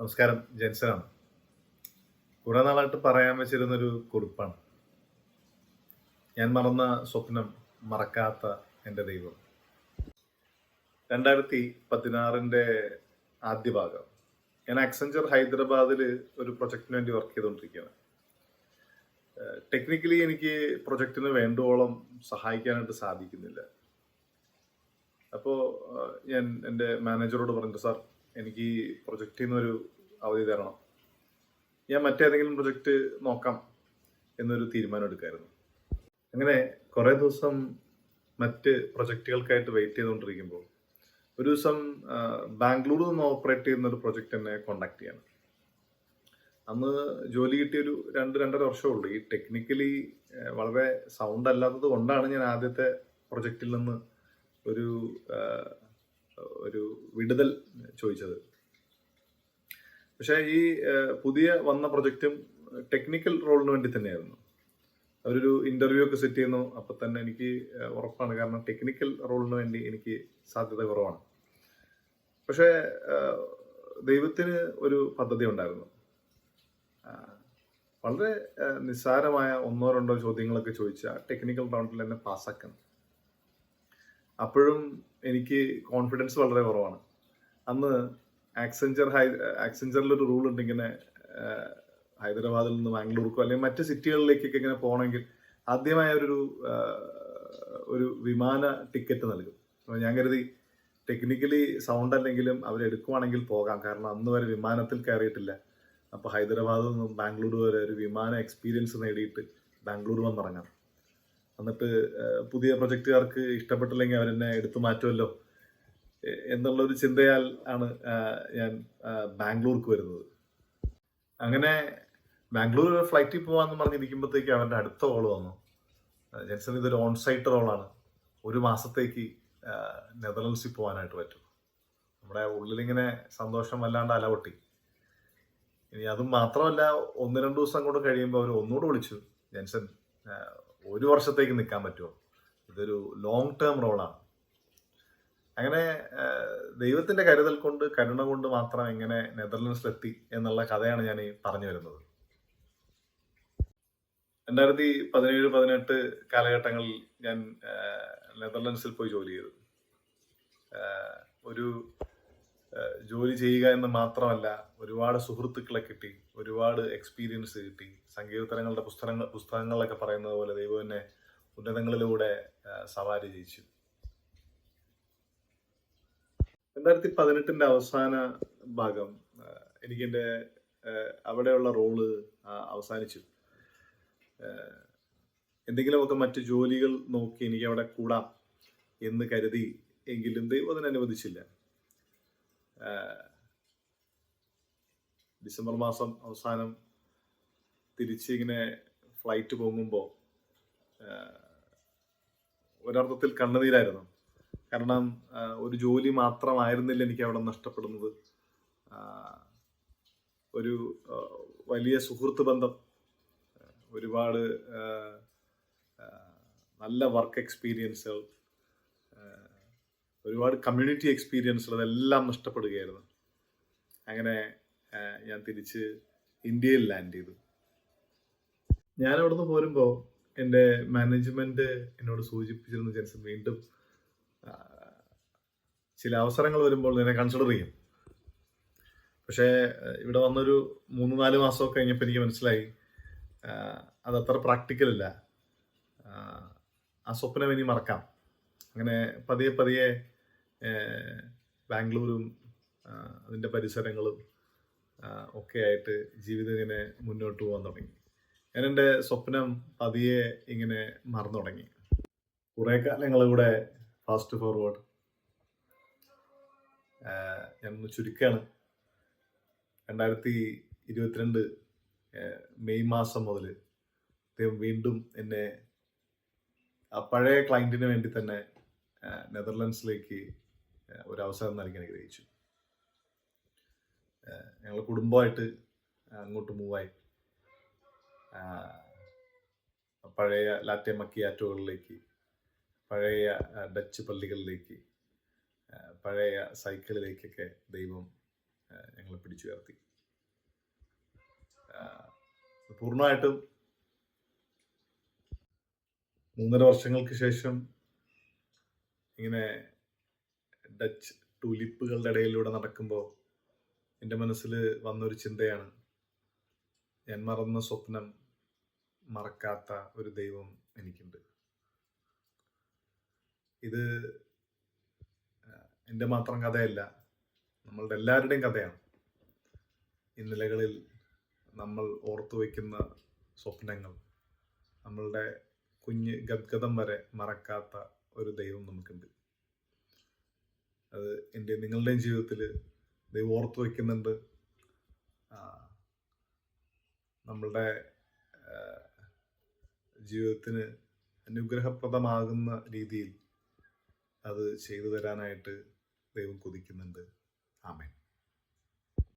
നമസ്കാരം ജെൻസനാണ്. കുറെ നാളായിട്ട് പറയാൻ വെച്ചിരുന്നൊരു കുറിപ്പാണ്. ഞാൻ മറന്ന സ്വപ്നം മറക്കാത്ത എന്റെ ദൈവം. രണ്ടായിരത്തി പതിനാറിന്റെ ആദ്യ ഭാഗം. ഞാൻ അക്സഞ്ചർ ഹൈദരാബാദിൽ ഒരു പ്രൊജക്റ്റിന് വേണ്ടി വർക്ക് ചെയ്തുകൊണ്ടിരിക്കുകയാണ്. ടെക്നിക്കലി എനിക്ക് പ്രൊജക്റ്റിന് വേണ്ടുവോളം സഹായിക്കാനായിട്ട് സാധിക്കുന്നില്ല. അപ്പോൾ ഞാൻ എന്റെ മാനേജറോട് പറഞ്ഞു സാർ എനിക്ക് ഈ പ്രൊജക്റ്റിൽ നിന്നൊരു അവധി തരണം. ഞാൻ മറ്റേതെങ്കിലും പ്രൊജക്റ്റ് നോക്കാം എന്നൊരു തീരുമാനം എടുക്കായിരുന്നു അങ്ങനെ കുറേ ദിവസം മറ്റ് പ്രൊജക്റ്റുകൾക്കായിട്ട് വെയിറ്റ് ചെയ്തുകൊണ്ടിരിക്കുമ്പോൾ ഒരു ദിവസം ബാംഗ്ലൂരിൽ നിന്ന് ഓപ്പറേറ്റ് ചെയ്യുന്ന ഒരു പ്രൊജക്റ്റ് എന്നെ കോണ്ടാക്ട് ചെയ്യാണ്. അന്ന് ജോലി കിട്ടിയൊരു രണ്ട് രണ്ടര വർഷമേ ഉള്ളൂ. ഈ ടെക്നിക്കലി വളരെ സൗണ്ട് അല്ലാത്തത് കൊണ്ടാണ് ഞാൻ ആദ്യത്തെ പ്രൊജക്റ്റിൽ നിന്ന് ഒരു ഒരു വിടുതൽ ചോദിച്ചത്. പക്ഷേ ഈ പുതിയ വന്ന പ്രൊജക്റ്റും ടെക്നിക്കൽ റോളിന് വേണ്ടി തന്നെയായിരുന്നു. അവരൊരു ഇന്റർവ്യൂ ഒക്കെ സെറ്റ് ചെയ്യുന്നു. അപ്പൊ തന്നെ എനിക്ക് ഉറപ്പാണ്. കാരണം ടെക്നിക്കൽ റോളിന് വേണ്ടി എനിക്ക് സാധ്യത കുറവാണ്. പക്ഷേ ദൈവത്തിന് ഒരു പദ്ധതി ഉണ്ടായിരുന്നു. വളരെ നിസ്സാരമായ ഒന്നോ രണ്ടോ ചോദ്യങ്ങളൊക്കെ ചോദിച്ച ടെക്നിക്കൽ റൗണ്ടിൽ തന്നെ പാസ്സാക്കണം അപ്പോഴും എനിക്ക് കോൺഫിഡൻസ് വളരെ കുറവാണ്. അന്ന് ആക്സെഞ്ചർ ഹൈ ആക്സെഞ്ചറിൽ ഒരു റൂൾ ഉണ്ട് ഇങ്ങനെ ഹൈദരാബാദിൽ നിന്ന് ബാംഗ്ലൂർക്കോ അല്ലെങ്കിൽ മറ്റ് സിറ്റികളിലേക്കൊക്കെ ഇങ്ങനെ പോകണമെങ്കിൽ ആദ്യമായ ഒരു ഒരു വിമാന ടിക്കറ്റ് നൽകും. അപ്പോൾ ഞാൻ കരുതി ടെക്നിക്കലി സൗണ്ട് അല്ലെങ്കിലും അവരെടുക്കുവാണെങ്കിൽ പോകാം. കാരണം അന്ന് വരെ വിമാനത്തിൽ കയറിയിട്ടില്ല. അപ്പോൾ ഹൈദരാബാദിൽ നിന്നും ബാംഗ്ലൂർ വരെ ഒരു വിമാന എക്സ്പീരിയൻസ് നേടിയിട്ട് ബാംഗ്ലൂർ വന്നിറങ്ങാം. എന്നിട്ട് പുതിയ പ്രൊജക്റ്റുകാർക്ക് ഇഷ്ടപ്പെട്ടില്ലെങ്കിൽ അവരെന്നെ എടുത്തു മാറ്റുമല്ലോ എന്നുള്ള ഒരു ചിന്തയാൽ ആണ് ഞാൻ ബാംഗ്ലൂർക്ക് വരുന്നത്. അങ്ങനെ ബാംഗ്ലൂർ ഫ്ലൈറ്റിൽ പോകാന്ന് പറഞ്ഞിരിക്കുമ്പോഴത്തേക്ക് അവന്റെ അടുത്ത കോൾ വന്നു. ജെൻസൺ ഇതൊരു ഓൺസൈറ്റ് റോളാണ് ഒരു മാസത്തേക്ക് നെതർലൻഡ്സിൽ പോകാനായിട്ട് പറ്റും. നമ്മുടെ ഉള്ളിലിങ്ങനെ സന്തോഷം വല്ലാണ്ട് അലവട്ടി. ഇനി അതും മാത്രമല്ല ഒന്ന് രണ്ട് ദിവസം കൂടെ കഴിയുമ്പോൾ അവർ ഒന്നുകൂടെ വിളിച്ചു. ജെൻസൺ ഒരു വർഷത്തേക്ക് നിൽക്കാൻ പറ്റുമോ? ഇതൊരു ലോങ് ടേം റോളാണ് അങ്ങനെ ദൈവത്തിന്റെ കരുതൽ കൊണ്ട് കരുണ കൊണ്ട് മാത്രം എങ്ങനെ നെതർലൻഡ്സിലെത്തി എന്നുള്ള കഥയാണ് ഞാൻ പറഞ്ഞു വരുന്നത്. രണ്ടായിരത്തി പതിനേഴ് പതിനെട്ട് കാലഘട്ടങ്ങളിൽ ഞാൻ നെതർലൻഡ്സിൽ പോയി ജോലി ചെയ്തു. ഒരു ജോലി ചെയ്യുക എന്ന് മാത്രമല്ല ഒരുപാട് സുഹൃത്തുക്കളെ കിട്ടി ഒരുപാട് എക്സ്പീരിയൻസ് കിട്ടി. സംഗീതങ്ങളുടെ പുസ്തകങ്ങൾ പുസ്തകങ്ങളിലൊക്കെ പറയുന്നത് പോലെ ദൈവം എന്നെ ഉന്നതങ്ങളിലൂടെ സവാരി ചെയ്യിച്ചു. രണ്ടായിരത്തി പതിനെട്ടിന്റെ അവസാന ഭാഗം എനിക്ക് എന്റെ അവിടെയുള്ള റോൾ അവസാനിച്ചു. എന്തെങ്കിലുമൊക്കെ മറ്റു ജോലികൾ നോക്കി എനിക്ക് അവിടെ കൂടാം എന്ന് കരുതി എങ്കിലും ദൈവം അതിന് അനുവദിച്ചില്ല. ആ, ഡിസംബർ മാസം അവസാനം തിരിച്ച് ഇങ്ങനെ ഫ്ലൈറ്റ് പോകുമ്പോൾ ഒരർത്ഥത്തിൽ കണ്ണുനീരായിരുന്നു. കാരണം ഒരു ജോലി മാത്രമായിരുന്നില്ല എനിക്ക് അവിടെ നഷ്ടപ്പെടുന്നത് ഒരു വലിയ സുഹൃത്ത് ബന്ധം ഒരുപാട് നല്ല വർക്ക് എക്സ്പീരിയൻസുകൾ ഒരുപാട് കമ്മ്യൂണിറ്റി എക്സ്പീരിയൻസ് ഉള്ളതെല്ലാം നഷ്ടപ്പെടുകയായിരുന്നു. അങ്ങനെ ഞാൻ തിരിച്ച് ഇന്ത്യയിൽ ലാൻഡ് ചെയ്തു. ഞാൻ അവിടുന്ന് പോരുമ്പോൾ എന്റെ മാനേജ്മെന്റ് എന്നോട് സൂചിപ്പിച്ചിരുന്ന ജെൻസൺ വീണ്ടും ചില അവസരങ്ങൾ വരുമ്പോൾ നിന്നെ കൺസിഡർ ചെയ്യും. പക്ഷേ ഇവിടെ വന്നൊരു മൂന്ന് നാല് മാസമൊക്കെ കഴിഞ്ഞപ്പോൾ എനിക്ക് മനസ്സിലായി അത് അതത്ര പ്രാക്ടിക്കൽ അല്ല ആ സ്വപ്നം ഇനി മറക്കാം. അങ്ങനെ പതിയെ പതിയെ ബാംഗ്ലൂരും അതിന്റെ പരിസരങ്ങളും ഒക്കെ ആയിട്ട് ജീവിതം ഇങ്ങനെ മുന്നോട്ട് പോകാൻ തുടങ്ങി. ഞാൻ എന്റെ സ്വപ്നം പതിയെ ഇങ്ങനെ മറന്നു തുടങ്ങി. കുറേ കാലങ്ങളിലൂടെ ഫാസ്റ്റ് ഫോർവേഡ് ഞാനൊന്ന് ചുരുക്കാണ്. രണ്ടായിരത്തി ഇരുപത്തിരണ്ട് മെയ് മാസം മുതൽ അദ്ദേഹം വീണ്ടും എന്നെ പഴയ ക്ലയന്റിന് വേണ്ടി തന്നെ നെതർലൻഡ്സിലേക്ക് ഒരു അവസരം നൽകി അനുഗ്രഹിച്ചു. ഞങ്ങൾ കുടുംബമായിട്ട് അങ്ങോട്ട് മൂവായി പഴയ ലാറ്റെ മക്കിയാറ്റോകളിലേക്ക് പഴയ ഡച്ച് പള്ളികളിലേക്ക് പഴയ സൈക്കിളിലേക്കൊക്കെ ദൈവം ഞങ്ങളെ പിടിച്ചുയർത്തി. പൂർണമായിട്ടും മൂന്നര വർഷങ്ങൾക്ക് ശേഷം ഇങ്ങനെ ഡച്ച് ടൂലിപ്പുകളുടെ ഇടയിലൂടെ നടക്കുമ്പോൾ എന്റെ മനസ്സിൽ വന്നൊരു ചിന്തയാണ്. ഞാൻ മറന്ന സ്വപ്നം മറക്കാത്ത ഒരു ദൈവം എനിക്കുണ്ട്. ഇത് എന്റെ മാത്രം കഥയല്ല നമ്മളുടെ എല്ലാവരുടെയും കഥയാണ്. ഇന്നലകളിൽ നമ്മൾ ഓർത്തു വയ്ക്കുന്ന സ്വപ്നങ്ങൾ നമ്മളുടെ കുഞ്ഞ് ഗദ്ഗതം വരെ മറക്കാത്ത ഒരു ദൈവം നമുക്കുണ്ട്. അത് എന്റെ നിങ്ങളുടെയും ജീവിതത്തിൽ ദൈവം ഓർത്തു വയ്ക്കുന്നുണ്ട് നമ്മളുടെ ജീവിതത്തിന് അനുഗ്രഹപ്രദമാകുന്ന രീതിയിൽ അത് ചെയ്തു തരാനായിട്ട് ദൈവം കൊതിക്കുന്നുണ്ട്. ആമേൻ.